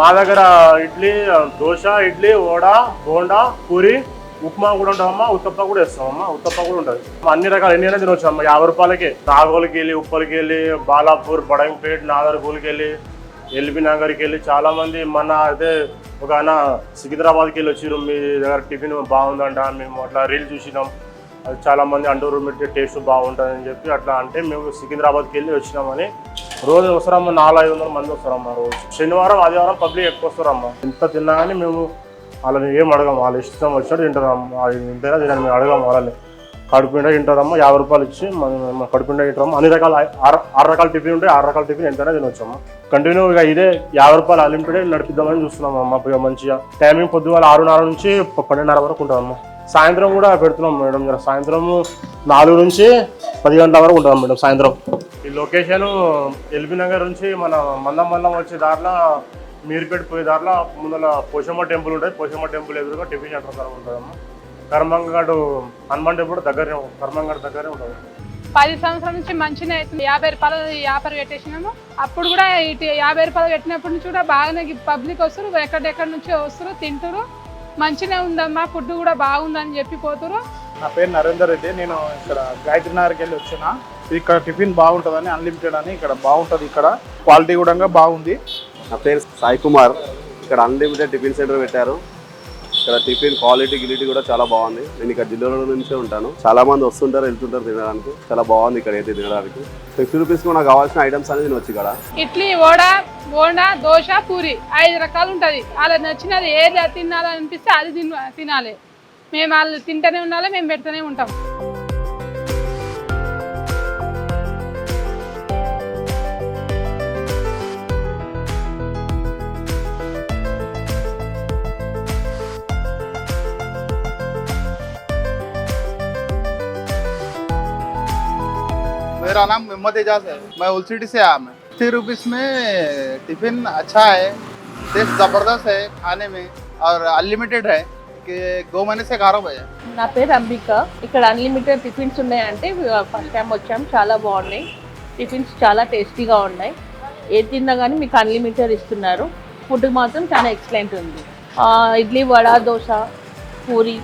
మా దగ్గర ఇడ్లీ దోశ ఇడ్లీ వడ బోండా పూరి ఉప్మా కూడా ఉంటామమ్మా ఉత్తప్ప కూడా వేస్తామమ్మా ఉత్తప్ప కూడా ఉంటుంది. అన్ని రకాల ఎన్ని అయినా తినొచ్చు అమ్మ యాభై రూపాయలకి నాగోలకి వెళ్ళి ఉప్పలకి వెళ్ళి బాలాపూర్ బడంపేట్ నాగర్గూల్కి వెళ్ళి ఎల్బీ నగర్కి వెళ్ళి చాలా మంది మన అయితే ఒక ఆయన సికింద్రాబాద్కి వెళ్ళి వచ్చిర్రు మీ దగ్గర టిఫిన్ బాగుందంట మేము అట్లా రీల్ చూసినాం. అది చాలా మంది అంటూరు మీరు టేస్ట్ బాగుంటుంది అని చెప్పి అట్లా అంటే మేము సికింద్రాబాద్కి వెళ్ళి వచ్చినామని రోజు వస్తారమ్మా నాలుగు ఐదు వందల మంది వస్తారమ్మా రోజు. శనివారం ఆదివారం పబ్లిక్ ఎక్కువ వస్తారమ్మా. ఎంత తిన్నా కానీ మేము వాళ్ళని ఏం అడగం వాళ్ళ ఇష్టం వచ్చినట్టు తింటారమ్మా. అది తింటారా తినని మేము అడగం వాళ్ళని. కడుపు తింటారమ్మా యాభై రూపాయలు ఇచ్చి మనం కడుపు నిండా తింటారమ్మా. అన్ని రకాల ఆరు ఆరు రకాల టిఫిన్ ఉంటాయి ఆరు రకాల టిఫిన్ ఎంతైనా కంటిన్యూ ఇక ఇదే యాభై రూపాయలు అన్లిమిటెడ్ నడిపిద్దామని చూస్తున్నాం అమ్మ ఇక మంచిగా. టైమింగ్ పొద్దుగాల ఆరున్నర నుంచి పన్నెండున్నర వరకు ఉంటుందమ్మా సాయంత్రం కూడా పెడుతున్నాం మేడం సాయంత్రం నాలుగు నుంచి పది గంటల వరకు ఉంటాం మేడం సాయంత్రం. ఈ లొకేషన్ ఎల్బీ నగర్ నుంచి మన మందం మందం వచ్చే దారిలో మీరుపేట పోయే దారిలో ముందర పోషమ్మ టెంపుల్ ఉంటుంది. పోషమ్మ టెంపుల్ ఎదురుగా టిఫిన్ సెంటర్ దగ్గర ఉంటుందమ్మా. కర్మంగాడు హనుమాన్ టెంపుల్ దగ్గరే కర్మంగాడు దగ్గరే ఉంటుంది. పది సంవత్సరాల నుంచి మంచిగా అవుతుంది. యాభై రూపాయలు వ్యాపారం పెట్టేసినాము అప్పుడు కూడా ఇటు యాభై రూపాయలు పెట్టినప్పటి నుంచి కూడా బాగానే పబ్లిక్ వస్తారు. ఎక్కడెక్కడి నుంచి వస్తారు తింటారు. మంచిగా ఉందమ్మా ఫుడ్ కూడా బాగుందని చెప్పి పోతారు నా పేరు నరేందర్ రెడ్డి నేను ఇక్కడ గాయత్రి నగర్కి వెళ్ళి వచ్చిన. ఇక్కడ టిఫిన్ బాగుంటుందని అన్లిమిటెడ్ అని ఇక్కడ బాగుంటుంది ఇక్కడ. క్వాలిటీ కూడా బాగుంది. నా పేరు సాయి కుమార్. ఇక్కడ అన్లిమిటెడ్ టిఫిన్ సెంటర్ పెట్టారు. ఇక్కడ టిఫిన్ క్వాలిటీ గిలిటీ కూడా చాలా బాగుంది. నేను ఇక్కడ జిల్లాలో నుంచే ఉంటాను. చాలా మంది వస్తుంటారు వెళ్తుంటారు తినడానికి. చాలా బాగుంది ఇక్కడ అయితే తినడానికి. ఫిఫ్టీ రూపీస్ నాకు కావాల్సిన ఐటమ్స్ అనేది తినొచ్చు ఇక్కడ. ఇడ్లీ వడ బోండా దోశ పూరి ఐదు రకాలు ఉంటుంది. అలా నచ్చినది ఏది తినాలనిపిస్తే అది తిన తినాలి. మేము వాళ్ళు తింటూనే ఉండాలి మేము పెడుతూనే ఉంటాం. मेरा नाम मोहम्मद एजाज है मैं उलसीडी से आया मैं फिफ्टी रुपीज़ में टिफिन अच्छा है टेस्ट ज़बरदस्त है खाने में और अनलिमिटेड है कि दो महीने से खा रहा हूँ भैया నా పేరు అంబిక ఇక్కడ అన్లిమిటెడ్ టిఫిన్స్ ఉన్నాయంటే ఫస్ట్ టైం వచ్చాం చాలా బాగున్నాయి టిఫిన్స్ చాలా టేస్టీగా ఉన్నాయి ఏ తిన్నా కానీ మీకు అన్లిమిటెడ్ ఇస్తున్నారు ఫుడ్ మాత్రం చాలా ఎక్సలెంట్ ఉంది ఆ, ఇడ్లీ వడ దోశ పూరి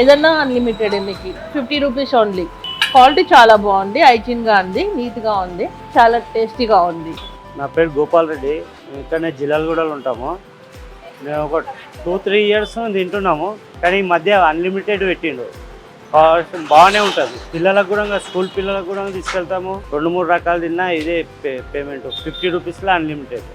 ఏదన్నా అన్లిమిటెడ్ మీకు ఫిఫ్టీ రూపీస్ ఓన్లీ quality చాలా బాగుంది హైజీన్గా ఉంది నీట్గా ఉంది చాలా టేస్టీగా ఉంది. నా పేరు గోపాల్ రెడ్డి ఇక్కడనే జిల్లాలగూడలో ఉంటాము. మేము ఒక టూ త్రీ ఇయర్స్ తింటున్నాము కానీ ఈ మధ్య అన్లిమిటెడ్ పెట్టిండు. బాగానే ఉంటుంది. పిల్లలకు కూడా స్కూల్ పిల్లలకు కూడా తీసుకెళ్తాము. రెండు మూడు రకాలు తిన్నా ఇదే పే పేమెంట్. ఫిఫ్టీ రూపీస్లో అన్లిమిటెడ్.